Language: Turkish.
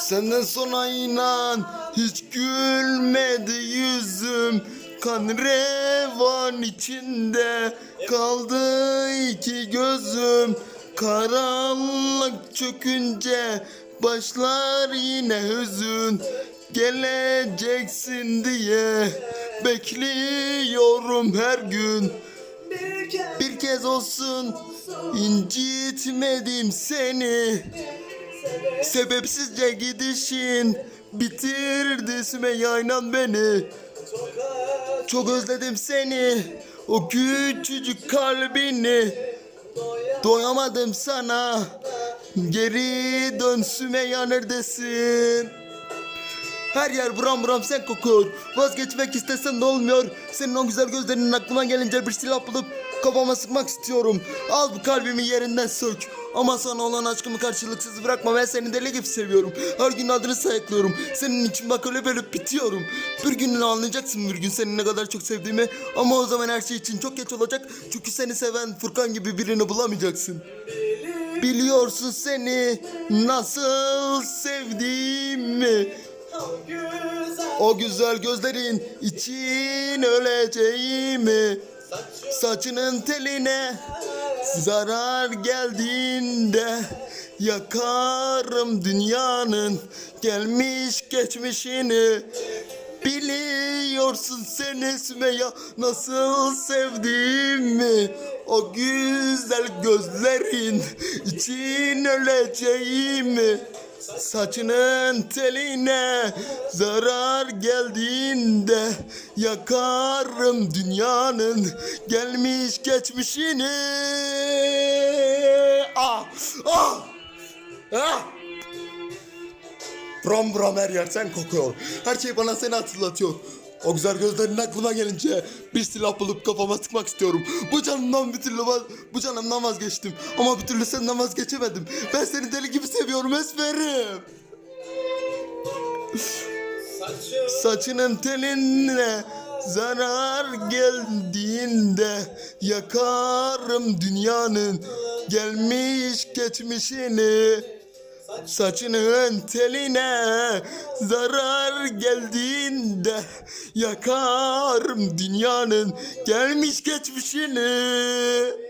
Senden sonra inan hiç gülmedi yüzüm. Kan revan içinde kaldı iki gözüm. Karanlık çökünce başlar yine hüzün. Geleceksin diye bekliyorum her gün. Bir kez olsun incitmedim seni Sebepsizce gidişin bitirdi Sümeyye inan beni Çok özledim seni o küçücük kalbini Doyamadım sana Geri dön Sümeyye neredesin? Her yer buram buram sen kokuyor. Vazgeçmek istesen de olmuyor. Senin o güzel gözlerinin aklıma gelince bir silah bulup Kafama sıkmak istiyorum. Al bu kalbimi yerinden sök. Ama sana olan aşkımı karşılıksız bırakma. Ben seni deli gibi seviyorum. Her gün adını sayıklıyorum. Senin için bak öyle böyle bitiyorum. Bir gün anlayacaksın bir gün seni ne kadar çok sevdiğimi. Ama o zaman her şey için çok geç olacak. Çünkü seni seven Furkan gibi birini bulamayacaksın. Biliyorsun seni nasıl sevdiğimi o güzel gözlerin için öleceğimi Saçının teline zarar geldiğinde Yakarım dünyanın gelmiş geçmişini. Biliyorsun seni Sümeyye nasıl sevdiğimi. O güzel gözlerin için öleceğimi Saçının teline zarar geldiğinde Yakarım dünyanın gelmiş geçmişini Ah! Ah! Ah! Bram bram her yer sen kokuyor. Her şey bana seni hatırlatıyor. O güzel gözlerin aklıma gelince bir silah bulup kafama sıkmak istiyorum. Bu canımdan bir türlü vaz, bu canımdan vazgeçtim. Ama bir türlü senden vazgeçemedim. Ben seni deli gibi seviyorum Esmer'im. Saçının teline zarar geldiğinde yakarım dünyanın gelmiş geçmişini. Saçının teline zarar geldiğinde yakarım dünyanın gelmiş geçmişini.